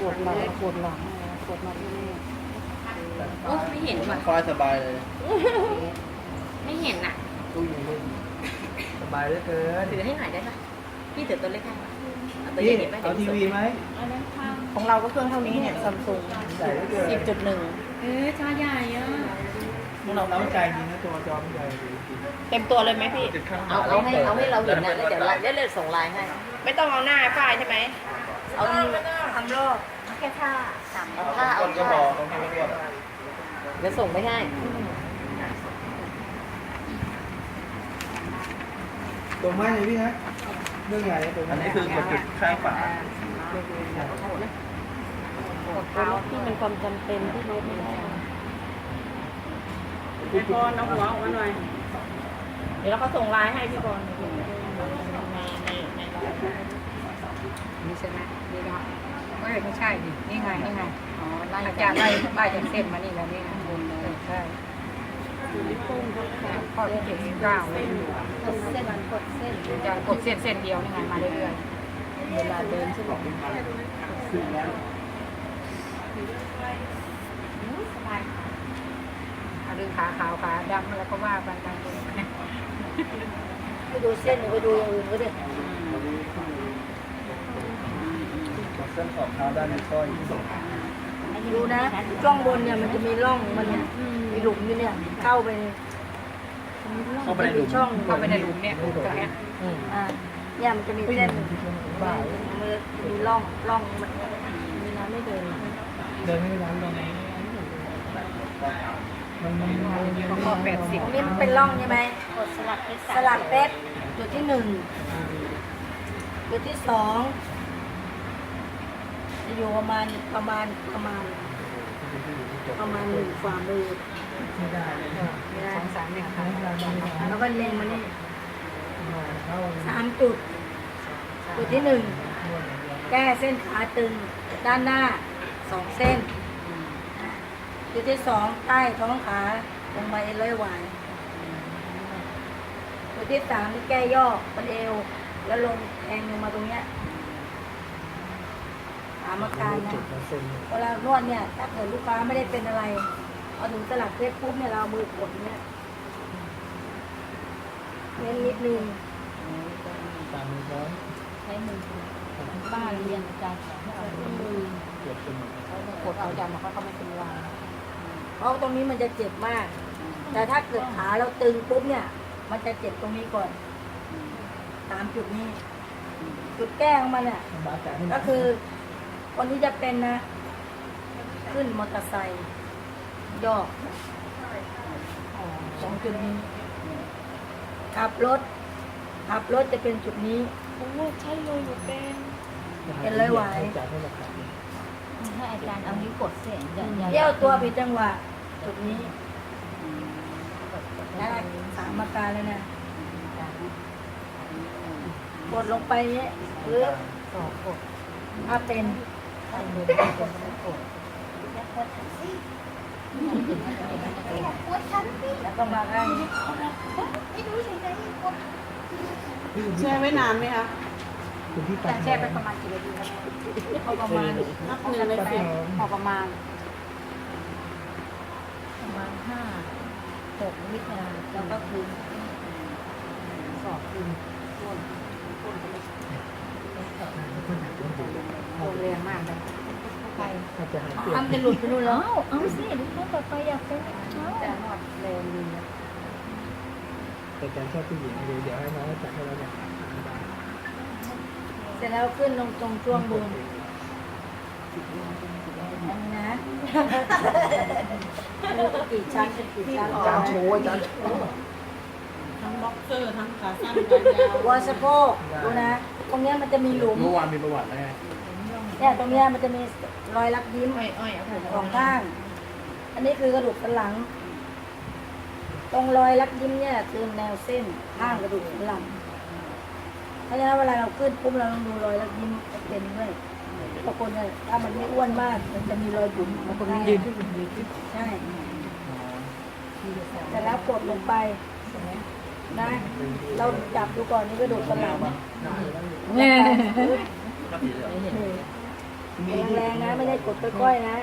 ปวดหลังปวดหลังปวดมาที่นี่โอ้ไม่เห็นว่ะควายสบายเลย ไม่เห็นอะตู้เย็นเล่นสบายเหลือเกินถือให้หน่อยได้ปะพี่ถือตัวเล็กให้ปะเอาตัวนี่ใหญ่ๆไปเอาทีวีไหมของเราก็เครื่องเท่านี้เนี่ยซัมซุงใหญ่เหลือเกินสิบจุดหนึ่งเออจอใหญ่อะ พวกเราน้ำใจจริงนะตัวจอมใหญ่ดีเต็มตัวเลยไหมพี่ ติดข้างเอาเอาให้เอาให้เราเห็นนะแล้วเดี๋ยวเราเดี๋ยวเราส่งไลน์ให้ ไม่ต้องเอาหน้าป้ายใช่ไหมเอานี่ทำรอบแค่ท่าสามเอาท่าเอาคนก็ท่าบอกคนก็บอกเดี๋ยวส่งไปให้ตัวไม้เลยพี่ฮะเรื่องใหญ่ตัวอันนี้คือกดจุดข้างฝารถที่มันความจำเป็นที่รถไม่ได้ พี่กรณ์เอาหัวออกมาหน่อย เดี๋ยวเราก็ส่งไลน์ให้พี่กรณ์นี่ใช่ไหมนี่เนาะเอ้ยไม่ใช่ดินี่ไงนี่ไงอ๋อไล่อาจารย์ไล่ไล่จากเส้นมานี่แล้วนี่นะบนเลยใช่ข้อที่เจ็ดสิบเก้าเลยกดเส้นกดเส้นอาจารย์กดเส้นเส้นเดียวนี่ไงมาเรื่อยเวลาเดินใช่ไหม ๆเอาดึงขาขาวขาดำแล้วก็ว่าไปตามตัวไปดูเส้นหรือไปดูอย่างอื่นก็ได้เส้นขอบเท้าด้านในสร้อยดูนะช่องบนเนี่ยมันจะมีร่องมันเนี่ยมีหลุมอยู่เนี่ยเข้าไปเข้าไปในหลุมช่องเข้าไปในหลุมเนี่ยตรงเนี้ยอ่าเนี่ยมันจะมีเส้นมันมีร่องร่องมันเวลาไม่เดินเดินไม่ร้านตรงนี้มันมันมัน ข้อแปดสิบอันนี้มันเป็นร่องใช่ไหมกดสลับเพชรสลับเพชรจุดที่หนึ่งจุดที่สองจะอยู่ประมาณประมาณประมาณ ประมาณหนึ่งฝ่ามือไม่ได้ไม่ได้สองสามเนี่ยค่ะแล้วก็เล็งมานี่เข้าสามจุด จุดที่หนึ่งแก้เส้นขาตึงด้านหน้าสองเส้น จุดที่สองใต้ท้องขาลงมาเอ็นร้อยหวายจุดที่สามที่แก้ย่อบนเอว แล้วลงแทงลงมาตรงเนี้ยสามอาการนะจุดเปอร์เซ็นต์เวลานวดเนี่ย ถ้าเกิดลูกค้าไม่ได้เป็นอะไร เอาถุงสลักเพชรปุ๊บเนี่ยเราเอามือกดเนี่ยเน้นนิดนึงตามมือร้อนใช้มือบ้าเรียนอาจารย์สอนให้เอามือเกือบจะหมดกดเอาจานมาเขาก็ไม่เป็นไร เพราะตรงนี้มันจะเจ็บมาก แต่ถ้าเกิดขาเราตึงปุ๊บเนี่ย มันจะเจ็บตรงนี้ก่อน ตามจุดนี้ จุดแก้ของมันเนี่ยบาดแผลให้ก็คือ คนที่จะเป็นนะ ขึ้นมอเตอร์ไซค์ย่อสองจุดนี้ ขับรถ ขับรถจะเป็นจุดนี้โอ้ใช่เลยหนูเป็นเป็นร้อยหวายจ่ายให้ราคาให้อาจารย์เอานิ้วกดเส้นอย่าอย่าเยี่ยวตัวผิดจังหวะ จุดนี้ได้สามอาการเลยนะกดลงไปเนี่ยหรือสองกดถ้าเป็นแล้วก็มาข้างนี้แช่ไว้นานไหมคะคุณที่แต่ตัดแช่ไปประมาณกี่นาทีครับพอประมาณนับหนึ่งเลยแป้งพอประมาณประมาณ ห้าหกวินาทีแล้วก็คืนสอบคืนโรงแรงมากเลยไปอาจจะหายเปลี่ยนทำจะหลุดไปนู่นแล้วเอาเอาสิลูกค้าต่อไปอยากเป็นเขาแต่นวดแรงดีนะแต่การชอบผู้หญิงเดี๋ยวเดี๋ยวให้น้องจัดให้เราเนี่ยเสร็จแล้วขึ้นลงตรงช่วงบนอันนี้นะไม่รู้ กี่ชั้นเป็นกี่ชั้นจานโชว์จานโชว์ทั้งบ็อกเซอร์ทั้งขาสั้นขายาววัวสะโพกดูนะ ตรงเนี้ยมันจะมีหลุมเมื่อวานมีประวัติแล้วไงเนี่ยตรงเนี้ยมันจะมีรอยรักยิ้มอ้อยอ้อยเอาผมสองข้าง อันนี้คือกระดูกสันหลัง ตรงรอยรักยิ้มเนี่ยคือแนวเส้นข้างกระดูกสันหลังเพราะฉะนั้นเวลาเราขึ้นปุ๊บเราต้องดูรอยรักยิ้มเป็นด้วย บางคนเนี่ยถ้ามันไม่อ้วนมาก มันจะมีรอยบุ๋มบางคนไม่ยืนขึ้นยืนขึ้นใช่แต่แล้วกดลงไปนะ เราจับดูก่อนนี่กระดูกสันหลังก็สีเหลืองไม่เห็นนี่แรงๆนะไม่ได้กดค่อยๆนะ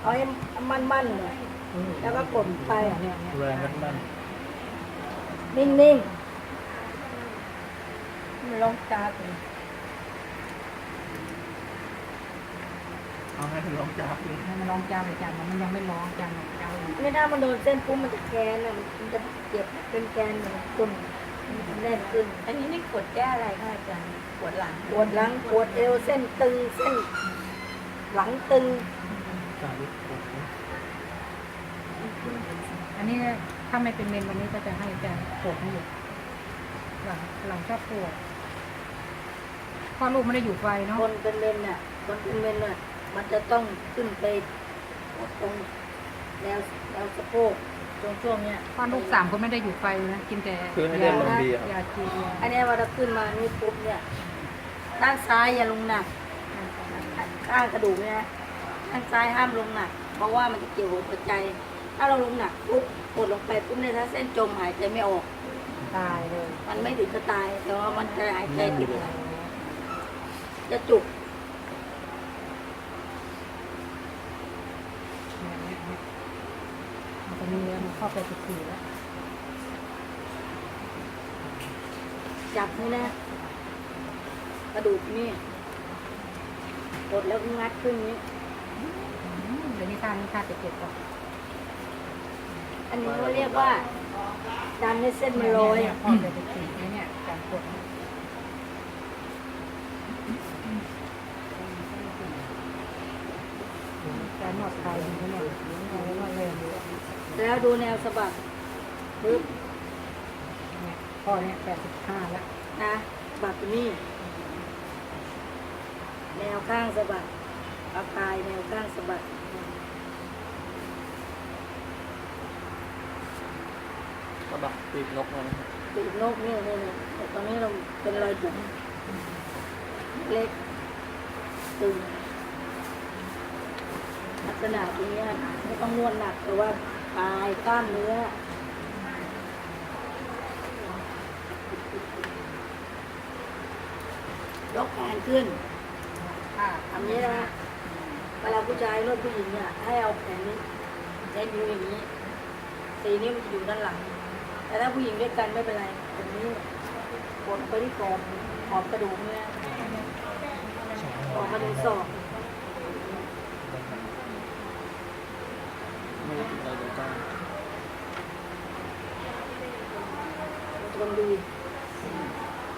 เอาให้มั่นๆเลยแล้วก็กดไปเนี่ยเนี่ยแรงมันมันนิ่งๆมันลองตาเลย เอาให้ถึงลองจับดูให้มันร้องจ้าไปจ้ามันยังไม่ร้องจ้าเจ้าอยู่ไม่ถ้ามันโดนเส้นปุ๊บมันจะแกนอะมันจะเจ็บเป็นแกนเหมือนตุ่มมันแน่นขึ้น อันนี้นี่กดแก้อะไรคะอาจารย์ปวดหลังปวดหลังปวดเอวเส้นตึงเส้น หลังตึงจับดูโอ้โหอันนี้ถ้าไม่เป็นเมนวันนี้ก็จะให้อาจารย์กดให้อยู่หลังหลังชอบปวดเพ่อลูกไม่ได้อยู่ไฟเนาะคนเป็นเมนน่ะคนเป็นเมนน่ะ มันจะต้องขึ้นไปตรงแนวแนวสะโพกตรงช่วงเนี้ยเพ่อลูกสามคนไม่ได้อยู่ไฟนะ กินแต่คือให้เล่นลมดีอะยาจีนอันเนี้ยพอเราขึ้นมานี่ปุ๊บเนี่ย ด้านซ้ายอย่าลงหนัก ข้างกระดูกเนี่ยนะข้างซ้ายห้ามลงหนัก เพราะว่ามันจะเกี่ยวกับหัวใจ ถ้าเราลงหนักปุ๊บกดลงไปปุ๊บเนี่ยถ้าเส้นจมหายใจไม่ออก ตายเลยมันไม่ถึงจะตาย แต่ว่ามันจะหายใจติดจะจุก เนี่ยเนี่ยเนี่ย มันจะมีเนื้อมันเข้าไปติดสีแล้วจับนี่นะกระดูกนี่กดแล้วก็งัดขึ้นนี้อืมเดี๋ยวนี้ท่านี้ท่าจะเจ็บก่อนอันนี้เขาเรียกว่าดันให้เส้นมันลอยเนี่ยพ่อจะติดสีเนี่ยการกดเนี่ยการนวดไทยดีนะเนี่ยเอาไว้นวดเลย แล้วดูแนวสะบักปึ๊บเนี่ยพ่อเนี่ยแปดสิบห้าแล้วนะสะบักตรงนี้แนวข้างสะบักเอากายแนวข้างสะบักก็ดักปีกนกมันปีกนกนี่นี่นี่แต่ตอนนี้เราเป็นรอยจุ๋มเล็กตึงลักษณะตรงเนี้ยไม่ต้องนวดหนักแต่ว่า ปลายกล้ามเนื้อยกแขนขึ้นค่ะทำนี้นะ เวลาผู้ชายนวดผู้หญิงเนี่ยให้เอาแขนนี้ใช้นิ้วอย่างนี้ สี่นิ้วมันจะอยู่ด้านหลัง แต่ถ้าผู้หญิงด้วยกันไม่เป็นไรตรงนี้กดไปที่กรอบขอบกระดูกเนี่ยออกมาถึงศอก ไม่ได้กิน อะไรเลยจ้าคนดี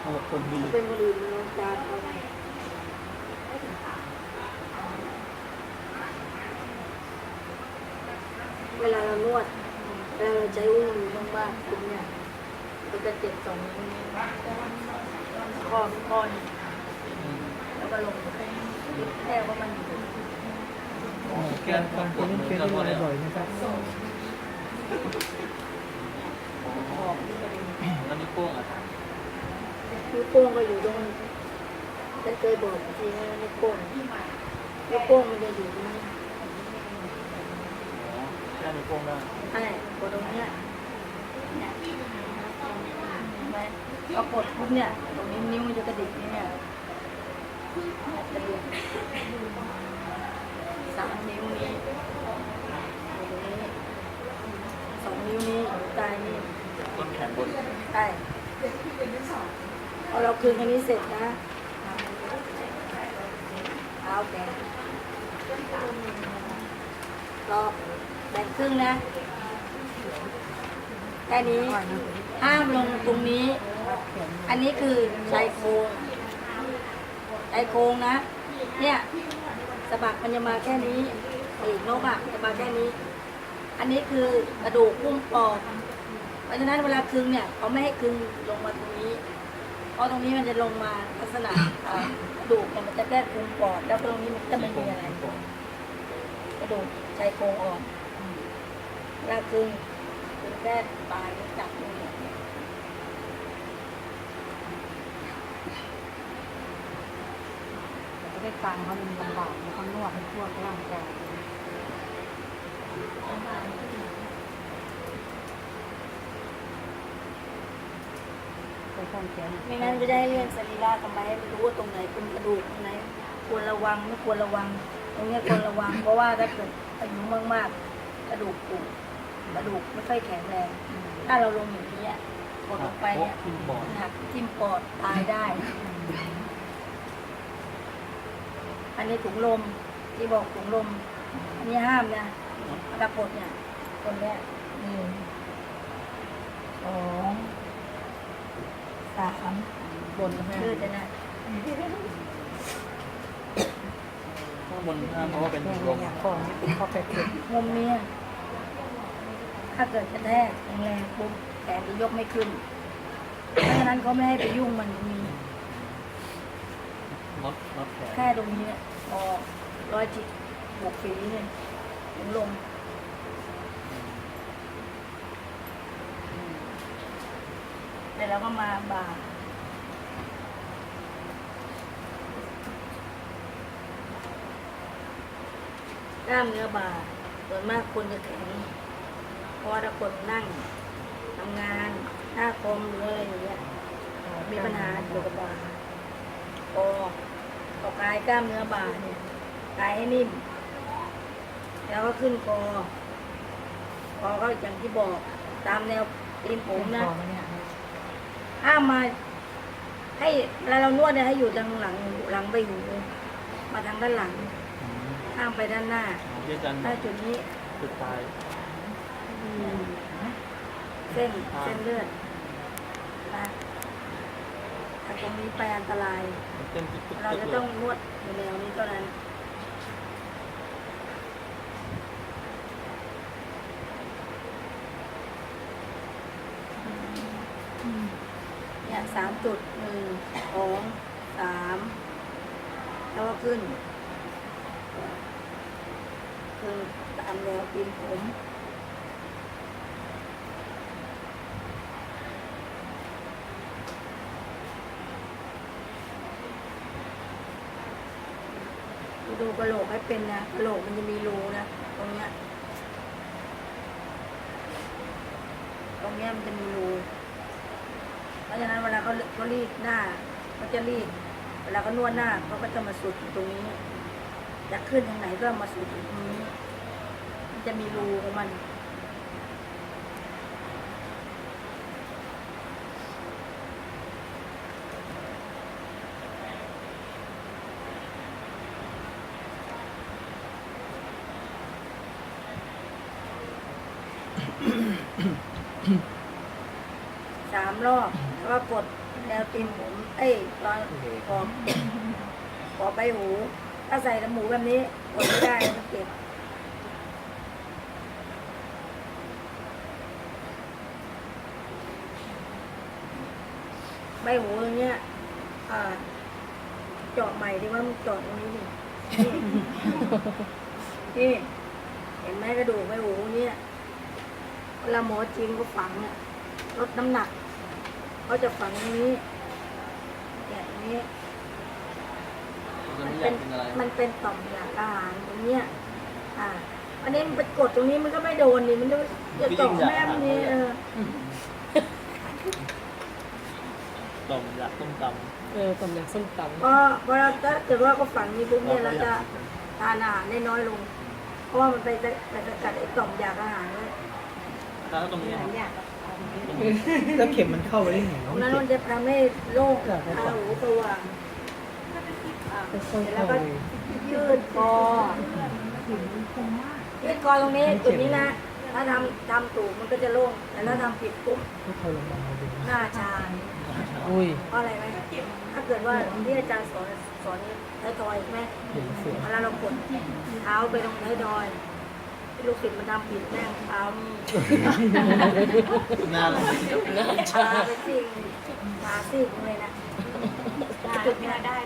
โอ้คนดีเป็นคนอื่นมันจานเอาเวลาเรานวดเวลาเราใช้อุ้งมือมากๆตรงเนี้ยมันจะเจ็บสองนิ้วนี้ข้อข้อนี้แล้วก็ลงแค่ว่ามัน แกนความปวดมือก็พอแล้วนะครับแล้วนี่โป้งอะนิ้วโป้งก็อยู่ตรงฉันเคยบอกจริงว่านิ้วโป้งนิ้วโป้งมันจะอยู่ตรงนี้แค่นิ้วโป้งได้ใช่กดตรงเนี้ยเนี่ยเห็นไหมพอกดปุ๊บเนี่ย ตรงนี้นิ้วมันจะกระดิกเนี่ยจะเรียนสามนิ้วนี้ตรงนี้สองนิ้วนี้อยู่ใต้นี่ต้นแขนบนใช่พอเราคืนอันนี้เสร็จนะเอาแกรอบแบ่งครึ่งนะแค่นี้ห้ามลงตรงนี้ อันนี้คือชายโครงชายโครงนะ เนี่ย สะบักมันจะมาแค่นี้ปีกนกอะจะมาแค่นี้ อันนี้คือกระดูกพุ่มปอดเพราะฉะนั้นเวลาคึงเนี่ยเขาไม่ให้คึงลงมาตรงนี้ เพราะตรงนี้มันจะลงมาลักษณะกระดูกเนี่ยมันจะแค่คุมปอดแล้วตรงนี้มันจะไม่มีอะไรกระดูกชายโครงอ่อนเวลาคึงคึงแค่ปลายจับตรงนี้ จะ ได้ตังค์เขามันลำบากแล้วเขานวดให้ทั่วร่างกายแต่ข้างแขนไม่งั้นก็จะให้เรื่องสรีระทำไมให้รู้ว่าตรงไหนเป็นกระดูกตรงไหนควรระวังไม่ควรระวัง ตรงเนี้ยควรระวัง เพราะว่าถ้าเกิดอายุมากๆ กระดูกปูกระดูกไม่ค่อยแข็งแรง ถ้าเราลงอย่างนี้อะกดลงไปเนี่ยทิ่มปอดมันหักทิ่มปอดตายได้ อันนี้ถุงลมที่บอกถุงลม อันนี้ห้ามนะตะกดเนี่ยตรงเนี้ยหนึ่งสองสามบนห้ายืดเลยนะข้างบนห้ามเพราะว่าเป็นแม่ลมอยากก่อนเป็นข้อแปดสิบงมเนี่ยถ้าเกิดกระแทกแรงๆปุ๊บแขนจะยกไม่ขึ้น เพราะฉะนั้นเขาไม่ให้ไปยุ่งมันมีน็อตน็อตแขนแค่ตรงนี้ เนี่ยพอร้อยจิตบวกฝีเนี่ยถึงลมเดี๋ยวเราก็มาบ่ากล้ามเนื้อบ่าส่วนมากคนจะแข็งเพราะถ้าคนนั่งทำงานหน้าคอมหรืออะไรอย่างเงี้ยมีปัญหาเกี่ยวกับบ่าคอ ต่อกายกล้ามเนื้อบ่าเนี่ยกายให้นิ่ม แล้วก็ขึ้นคอ คอก็อย่างที่บอกตามแนวตีนผมนะคอมันเนี่ยห้ามมา ให้เวลาเรานวดเนี่ยให้อยู่ทางหลังหลังใบหูมาทางด้านหลังอืมห้ามไปด้านหน้าที่อาจารย์ถ้าจุดนี้สุดท้ายเส้นเส้นเลือดนะ ถ้าตรงนี้ไปอันตราย เราจะต้องนวดในแนวนี้เท่านั้นเนี่ยสามจุดหนึ่งสองสามแล้วก็ขึ้นคือตามแนวปีนผม ดูกระโหลกให้เป็นนะกระโหลกมันจะมีรูนะตรงเนี้ยตรงเนี้ยมันจะมีรูเพราะฉะนั้นเวลาเขาเขารีดหน้าเขาจะรีดเวลาเขานวดหน้าเขาก็จะมาสุดตรงนี้จะขึ้นทางไหนก็มาสุดตรงนี้ มันจะมีรูของมัน สามรอบแล้วก็กดแนวตีนผม เอ้ยตอนขอบขอบใบหู ถ้าใส่หมูแบบนี้กดไม่ได้มันเจ็บใบหูตรงเนี้ยอ่าเจาะใหม่ดีว่ามันเจาะตรงนี้นี่นี่นี่เห็นไหมกระดูกใบหูเนี่ย เวลาหมอจีนก็ฝังเนี่ยลดน้ำหนักเขาจะฝังตรงนี้แกะตรงนี้จะมันไม่อเป็ยานกเป็นอะไรมันเป็นต่อมหลักอาหารตรงเนี้ยอ่าอันนี้มันไปกดตรงนี้มันก็ไม่โดนนี่มันจะจะตกแม่มันนี่เออต้มอยากต้มตเออต้มยำส้มตเพราะเพราะถ้าเกิดว่าเขาฝังนี้ปุ๊บเนี่ยเราจะทานอาหารได้น้อยลง เพราะว่ามันไปจะไปสกัดไอ้ต่อมอยากอาหารไว้ำถ้าตรงนี้แล้วเข็มมันเข้าไปได้ไงตรงนั้นมันจะทำให้โรคตาหูสว่างอ่าเสร็จแล้วก็ยืดคอยืดคอตรงนี้จุดนี้นะ ถ้าทำทำถูกมันก็จะโล่งแต่ถ้าทำผิดปุ๊บไม่เข้าโรงพยาบาลเลยหน้าชาอุ้ยเพราะอะไรไหมถ้าเกิดว่าที่อาจารย์สอนสอนไทยทอยใช่ไหมเห็นเสียงเวลาเรากดเท้าไปตรงไทยทอยที่ ลูกศิษย์มันทำผิดแม่งเท้านี่หน้าเราชาไปซิ่งชาซิ่งเลยนะจุดนี้ได้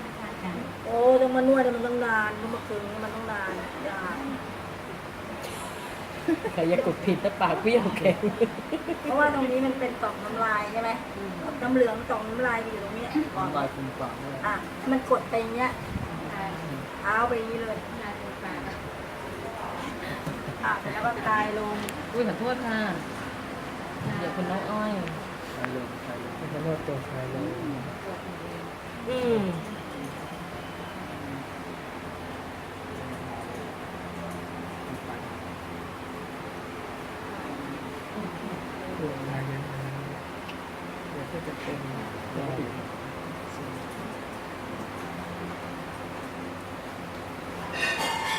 โอ้ต้องมานวดมันต้องนานต้องมาคึงมันต้องนานยากใครจะกดผิดแต่ปากเปรี้ยวแข็งเพราะว่าตรงนี้มันเป็นต่อมน้ำลายใช่ไหมน้ำเหลืองต่อมน้ำลายอยู่ตรงเนี้ยก่อนลายเป็นปากด้วยอะให้มันกดไปอย่างเงี้ยอะเท้าไปอย่างนี้เลย อะเสร็จแล้วก็คลายลงอุ้ยขอโทษค่ะ เดี๋ยวคุณน้องอ้อยใช่เลยใช่เลยเอจะนวดตัวคลายเลยอืมตัวคลายนั้นเดี๋ยวก็จะเป็นรอย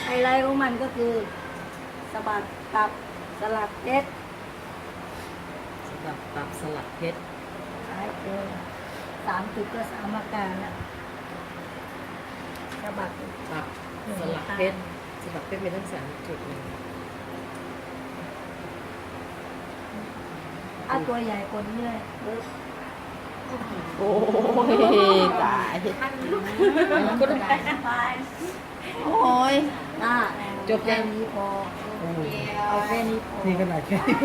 ไฮไลท์ของมันก็คือสะ บัดตับสลักเพชรสำหรับตับสลักเพชรหายเจอสามจุดก็สามอาการนะสะบัดตับสลักเพชรสลักเพชรมีทั้งสามจุดเลยอะตัวใหญ่กว่านี้เลยเออโอ้ยตายโอ้ยอะจบแค่ยังนี้พอโอ้ย เอาแค่นี้พอ นี่ขนาดแค่นี้